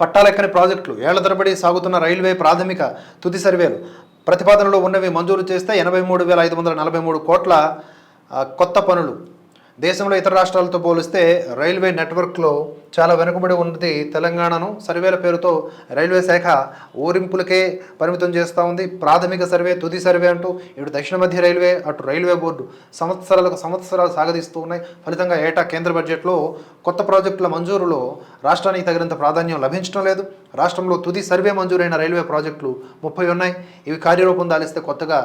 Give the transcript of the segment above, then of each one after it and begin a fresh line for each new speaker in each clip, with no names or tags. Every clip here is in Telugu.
పట్టాలెక్కని ప్రాజెక్టులు ఏళ్ళ తరబడి సాగుతున్న రైల్వే ప్రాథమిక తుది సర్వేలు ప్రతిపాదనలో ఉన్నవి మంజూరు చేస్తే ఎనభై మూడు వేల ఐదు వందల నలభై మూడు కోట్ల కొత్త పనులు. దేశంలో ఇతర రాష్ట్రాలతో పోలిస్తే రైల్వే నెట్వర్క్లో చాలా వెనుకబడి ఉన్నది తెలంగాణను. సర్వేల పేరుతో రైల్వే శాఖ ఊరింపులకే పరిమితం చేస్తూ ఉంది. ప్రాథమిక సర్వే తుది సర్వే అంటూ ఇటు దక్షిణ మధ్య రైల్వే అటు రైల్వే బోర్డు సంవత్సరాలకు సంవత్సరాలు సాగదీస్తూ ఉన్నాయి. ఫలితంగా ఏటా కేంద్ర బడ్జెట్లో కొత్త ప్రాజెక్టుల మంజూరులో రాష్ట్రానికి తగినంత ప్రాధాన్యం లభించడం లేదు. రాష్ట్రంలో తుది సర్వే మంజూరైన రైల్వే ప్రాజెక్టులు ముప్పై ఉన్నాయి. ఇవి కార్యరూపం దాలిస్తే కొత్తగా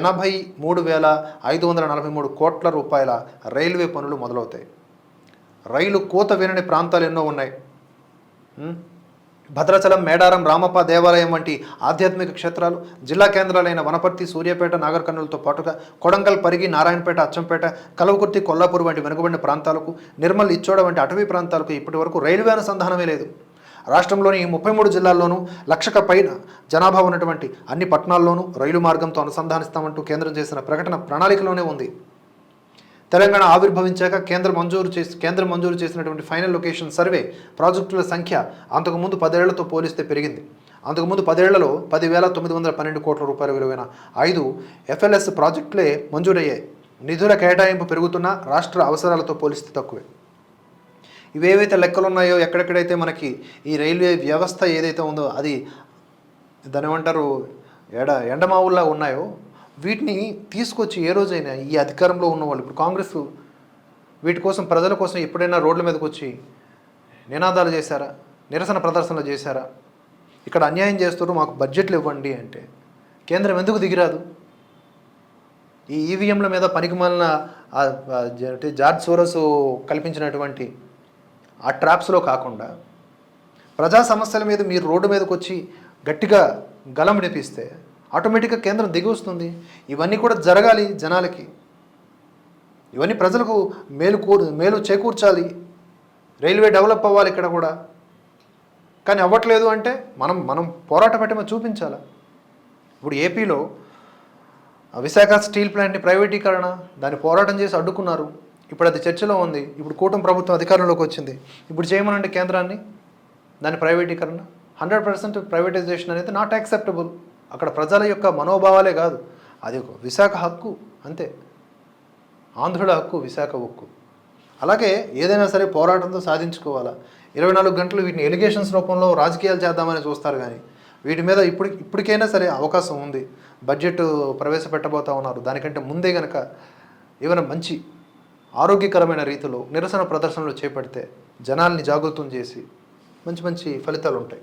ఎనభై మూడు వేల ఐదు వందల నలభై మూడు కోట్ల రూపాయల రైల్వే పనులు మొదలవుతాయి. రైలు కోత వినని ప్రాంతాలు ఎన్నో ఉన్నాయి. భద్రాచలం మేడారం రామప్ప దేవాలయం వంటి ఆధ్యాత్మిక క్షేత్రాలు జిల్లా కేంద్రాలైన వనపర్తి సూర్యాపేట నాగర్ కర్నూలుతో పాటుగా కొడంగల్ పరిగి నారాయణపేట అచ్చంపేట కలవకుర్తి కొల్లాపూర్ వంటి వెనుకబడిన ప్రాంతాలకు నిర్మల్ ఇచ్చోడ వంటి అటవీ ప్రాంతాలకు ఇప్పటి వరకు రైల్వే అనుసంధానమే లేదు. రాష్ట్రంలోని ముప్పై మూడు జిల్లాల్లోనూ లక్షక పైన జనాభా ఉన్నటువంటి అన్ని పట్టణాల్లోనూ రైలు మార్గంతో అనుసంధానిస్తామంటూ కేంద్రం చేసిన ప్రకటన ప్రణాళికలోనే ఉంది. తెలంగాణ ఆవిర్భవించాక కేంద్రం మంజూరు చేసి కేంద్రం మంజూరు చేసినటువంటి ఫైనల్ లొకేషన్ సర్వే ప్రాజెక్టుల సంఖ్య అంతకుముందు పదేళ్ళతో పోలిస్తే పెరిగింది. అంతకుముందు పదేళ్ళలో పదివేల తొమ్మిది వందల పన్నెండు కోట్ల రూపాయల విలువైన ఐదు ఎఫ్ఎల్ఎస్ ప్రాజెక్టులే మంజూరయ్యాయి. నిధుల కేటాయింపు పెరుగుతున్న రాష్ట్ర అవసరాలతో పోలిస్తే తక్కువే. ఇవేవైతే లెక్కలు ఉన్నాయో ఎక్కడెక్కడైతే మనకి ఈ రైల్వే వ్యవస్థ ఏదైతే ఉందో అది దాని ఏమంటారు ఎడ ఎండమావుల్లా ఉన్నాయో వీటిని తీసుకొచ్చి ఏ రోజైనా ఈ అధికారంలో ఉన్నవాళ్ళు ఇప్పుడు కాంగ్రెస్ వీటి కోసం ప్రజల కోసం ఎప్పుడైనా రోడ్ల మీదకి వచ్చి నినాదాలు చేశారా? నిరసన ప్రదర్శనలు చేశారా? ఇక్కడ అన్యాయం చేస్తారు మాకు బడ్జెట్లు ఇవ్వండి అంటే. కేంద్రం ఎందుకు దిగిరాదు? ఈ ఈవీఎంల మీద పనికిమాలిన అంటే జార్జ్ సోరస్ కల్పించినటువంటి ఆ ట్రాప్స్లో కాకుండా ప్రజా సమస్యల మీద మీరు రోడ్డు మీదకి వచ్చి గట్టిగా గలం వినిపిస్తే ఆటోమేటిక్గా కేంద్రం దిగి వస్తుంది. ఇవన్నీ కూడా జరగాలి జనాలకి. ఇవన్నీ ప్రజలకు మేలు కూరు మేలు చేకూర్చాలి. రైల్వే డెవలప్ అవ్వాలి ఇక్కడ కూడా. కానీ అవ్వట్లేదు అంటే మనం మనం పోరాటం పటిమ చూపించాలా? ఇప్పుడు ఏపీలో విశాఖ స్టీల్ ప్లాంట్ని ప్రైవేటీకరణ దాన్ని పోరాటం చేసి అడ్డుకున్నారు. ఇప్పుడు అది చర్చలో ఉంది. ఇప్పుడు కూటమి ప్రభుత్వం అధికారంలోకి వచ్చింది. ఇప్పుడు చేయమనండి కేంద్రాన్ని దాని ప్రైవేటీకరణ. హండ్రెడ్ పర్సెంట్ ప్రైవేటైజేషన్ అనేది నాట్ యాక్సెప్టబుల్. అక్కడ ప్రజల యొక్క మనోభావాలే కాదు. అది ఒక విశాఖ హక్కు అంతే. ఆంధ్రుల హక్కు విశాఖ హక్కు. అలాగే ఏదైనా సరే పోరాటంతో సాధించుకోవాలా? ఇరవై నాలుగు గంటలు వీటిని ఎలిగేషన్స్ రూపంలో రాజకీయాలు చేద్దామని చూస్తారు కానీ వీటి మీద ఇప్పుడు ఇప్పటికైనా సరే అవకాశం ఉంది. బడ్జెట్ ప్రవేశపెట్టబోతా ఉన్నారు. దానికంటే ముందే కనుక ఏమైనా మంచి ఆరోగ్యకరమైన రీతిలో నిరసన ప్రదర్శనలు చేపడితే జనాల్ని జాగృతం చేసి మంచి మంచి ఫలితాలు ఉంటాయి